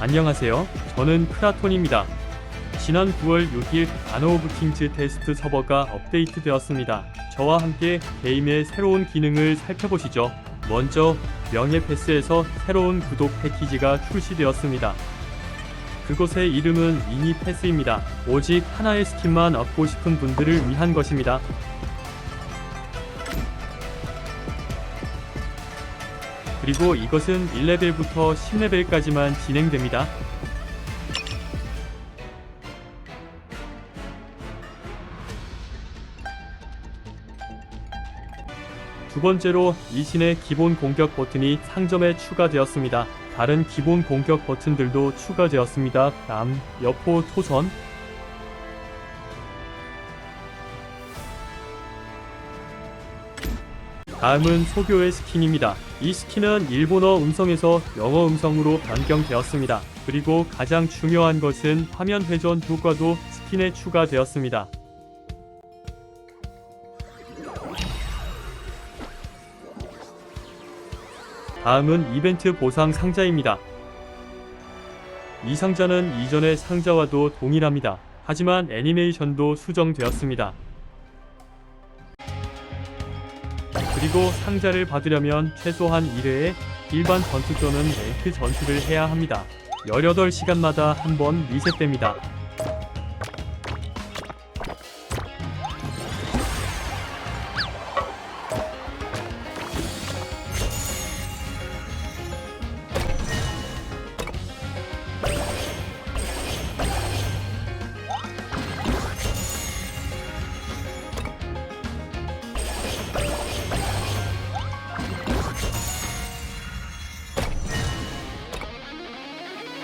안녕하세요. 저는 크라톤입니다. 지난 9월 6일 아노 오브 킹즈 테스트 서버가 업데이트 되었습니다. 저와 함께 게임의 새로운 기능을 살펴보시죠. 먼저 명예 패스에서 새로운 구독 패키지가 출시되었습니다. 그곳의 이름은 미니 패스입니다. 오직 하나의 스킨만 얻고 싶은 분들을 위한 것입니다. 그리고 이것은 1레벨부터 10레벨까지만 진행됩니다. 두 번째로 이 신의 기본 공격 버튼이 상점에 추가되었습니다. 다른 기본 공격 버튼들도 추가되었습니다. 남, 여포, 토선, 다음은 소교의 스킨입니다. 이 스킨은 일본어 음성에서 영어 음성으로 변경되었습니다. 그리고 가장 중요한 것은 화면 회전 효과도 스킨에 추가되었습니다. 다음은 이벤트 보상 상자입니다. 이 상자는 이전의 상자와도 동일합니다. 하지만 애니메이션도 수정되었습니다. 그리고 상자를 받으려면 최소한 1회에 일반 전투 또는 랭크 전투를 해야 합니다. 18시간마다 한 번 리셋됩니다.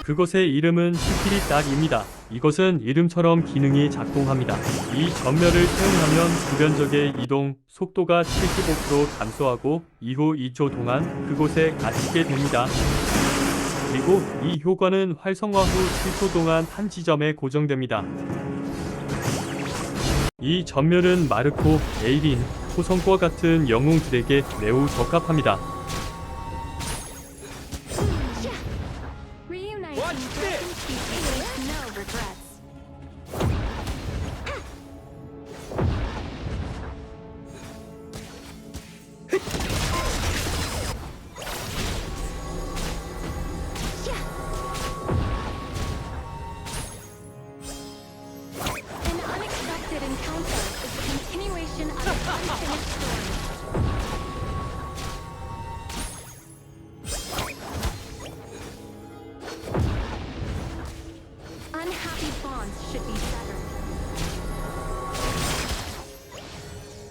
그것의 이름은 스피릿 닥입니다. 이것은 이름처럼 기능이 작동합니다. 이 전멸을 사용하면 주변적의 이동 속도가 75% 감소하고 이후 2초 동안 그곳에 갇히게 됩니다. 그리고 이 효과는 활성화 후 7초 동안 한 지점에 고정됩니다. 이 전멸은 마르코, 에이린, 호성과 같은 영웅들에게 매우 적합합니다. Pieces with no regrets. An unexpected encounter is the continuation of an unfinished story.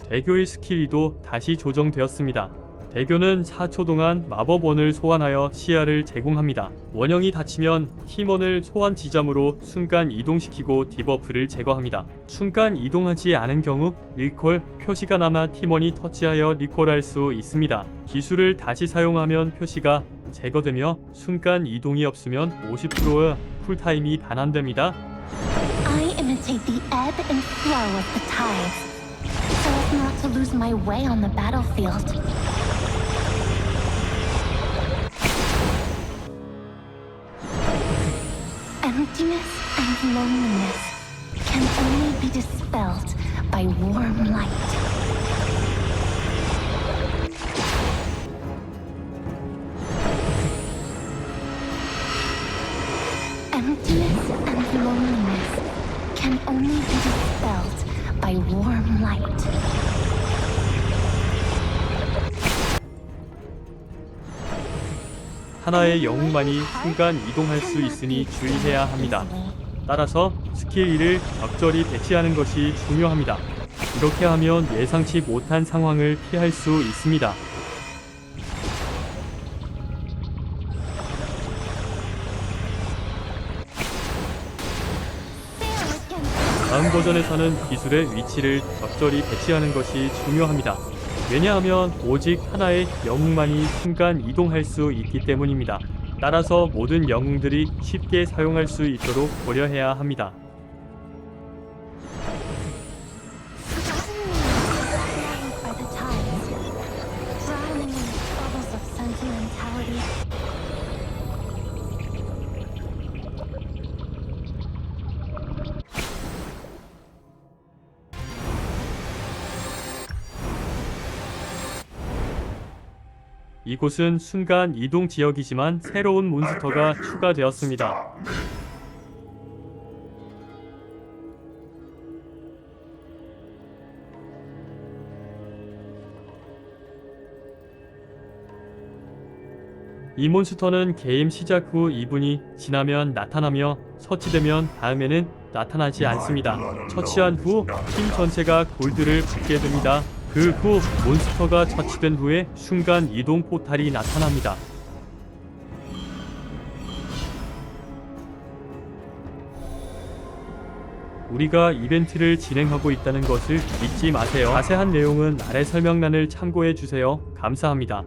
대교의 스킬이도 다시 조정되었습니다. 대교는 4초 동안 마법원을 소환하여 시야를 제공합니다. 원형이 닫히면 팀원을 소환 지점으로 순간 이동시키고 디버프를 제거합니다. 순간 이동하지 않은 경우 리콜 표시가 남아 팀원이 터치하여 리콜할 수 있습니다. 기술을 다시 사용하면 표시가 제거되며 순간 이동이 없으면 50%의 쿨타임이 반환됩니다. I imitate the ebb and flow of the tides, so as not to lose my way on the battlefield. Emptiness and loneliness can only be dispelled by warm light. Can only be dispelled by warm light. 하나의 영웅만이 순간 이동할 수 있으니 주의해야 합니다. 따라서 스킬 1을 적절히 배치하는 것이 중요합니다. 이렇게 하면 예상치 못한 상황을 피할 수 있습니다. 다음 버전에서는 기술의 위치를 적절히 배치하는 것이 중요합니다. 왜냐하면 오직 하나의 영웅만이 순간 이동할 수 있기 때문입니다. 따라서 모든 영웅들이 쉽게 사용할 수 있도록 고려해야 합니다. 이곳은 순간 이동 지역이지만 새로운 몬스터가 추가되었습니다. 이 몬스터는 게임 시작 후 2분이 지나면 나타나며 처치되면 다음에는 나타나지 않습니다. 처치한 후 팀 전체가 골드를 받게 됩니다. 그 후 몬스터가 처치된 후에 순간 이동 포탈이 나타납니다. 우리가 이벤트를 진행하고 있다는 것을 잊지 마세요. 자세한 내용은 아래 설명란을 참고해 주세요. 감사합니다.